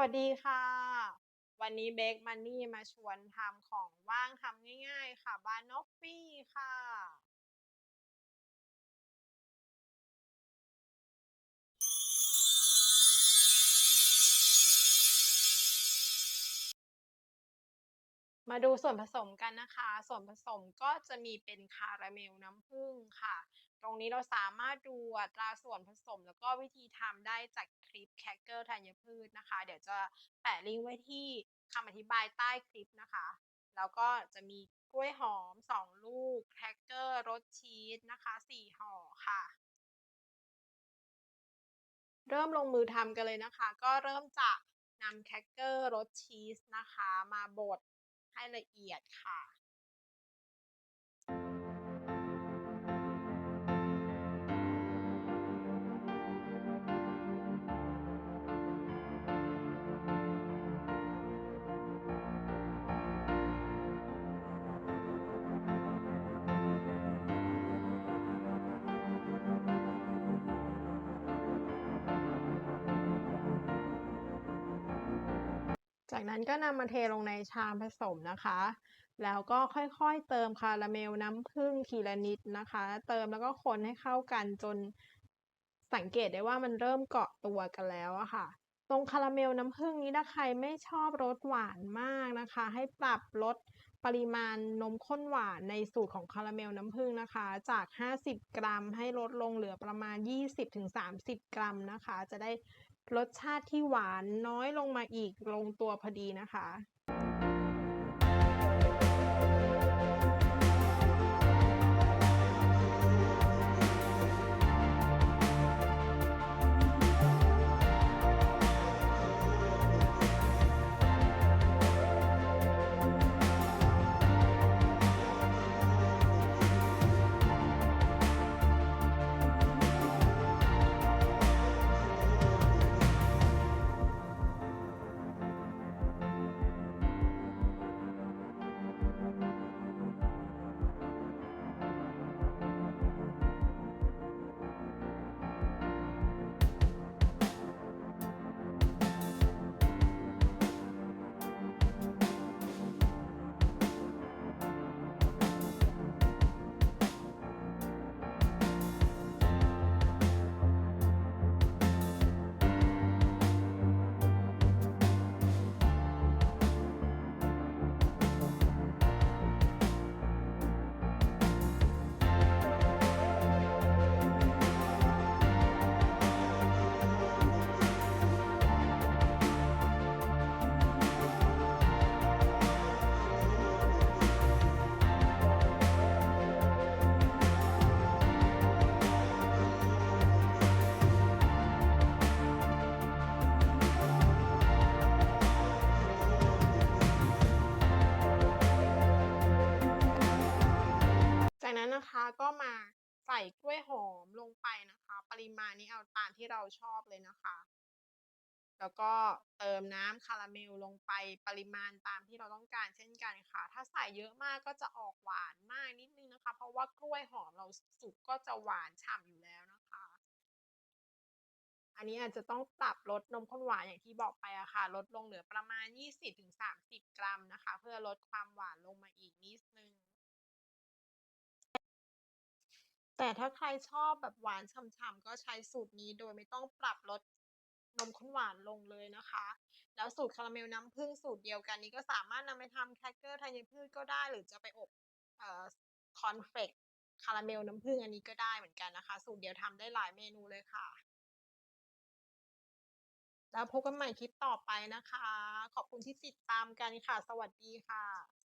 วัสดีค่ะ วันนี้เบคมันนี่มาชวนทำของว่างทำง่ายๆ ค่ะ บานอฟฟี่ค่ะ มาดูส่วนผสมกันนะคะ ส่วนผสมก็จะมีเป็นคาราเมลน้ำผึ้งค่ะ รงนี้เราสามารถดูอัตราส่วนผสม แล้วก็วิธีทำได้จากคลิปแคคเกอร์ธัญพืชนะคะ เดี๋ยวจะแปะลิงก์ไว้ที่คำอธิบายใต้คลิปนะคะ แล้วก็จะมีกล้วยหอม 2 ลูกแคคเกอร์รสชีสนะคะ 4 ห่อค่ะ เริ่มลงมือทำกันเลยนะคะ ก็เริ่มจากนำแคคเกอร์รสชีสนะคะ มาบดให้ละเอียดค่ะ จากนั้นก็นำมาเทลงในชามผสมนะคะ แล้วก็ค่อยๆเติมคาราเมลน้ำผึ้งทีละนิดนะคะ เติมแล้วก็คนให้เข้ากันจนสังเกตได้ว่ามันเริ่มเกาะตัวกันแล้วอะค่ะ ตรงคาราเมลน้ำผึ้งนี้ถ้าใครไม่ชอบรสหวานมากนะคะ ให้ปรับลดปริมาณนมข้นหวานในสูตรของคาราเมลน้ำผึ้งนะคะ จาก 50 กรัม ให้ลดลงเหลือประมาณ 20-30 กรัมนะคะ จะได้ รสชาติที่หวานน้อยลงมาอีกลงตัวพอดีนะคะ ก็มาใส่กล้วยหอมลงไปนะคะ ปริมาณนี้เอาตามที่เราชอบเลยนะคะ แล้วก็เติมน้ำคาราเมลลงไปปริมาณตามที่เราต้องการเช่นกันค่ะ ถ้าใส่เยอะมากก็จะออกหวานมากนิดนึงนะคะ เพราะว่ากล้วยหอมเราสุกก็จะหวานฉ่ำอยู่แล้วนะคะ อันนี้อาจจะต้องปรับลดนมข้นหวานอย่างที่บอกไปอะค่ะ ลดลงเหลือประมาณ 20-30 กรัมนะคะ เพื่อลดความหวานลงมาอีกนิดนึง แต่ถ้าใครชอบแบบหวานฉ่ำๆก็ใช้สูตรนี้โดยไม่ต้องปรับลดนมข้นหวานลงเลยนะคะ แล้วสูตรคาราเมลน้ำผึ้งสูตรเดียวกันนี้ก็สามารถนำไปทำแครกเกอร์ธัญพืชก็ได้ หรือจะไปอบเอ่อคอนเฟกคาราเมลน้ำผึ้งอันนี้ก็ได้เหมือนกันนะคะ สูตรเดียวทำได้หลายเมนูเลยค่ะ แล้วพบกันใหม่คลิปต่อไปนะคะ ขอบคุณที่ติดตามกันค่ะ สวัสดีค่ะ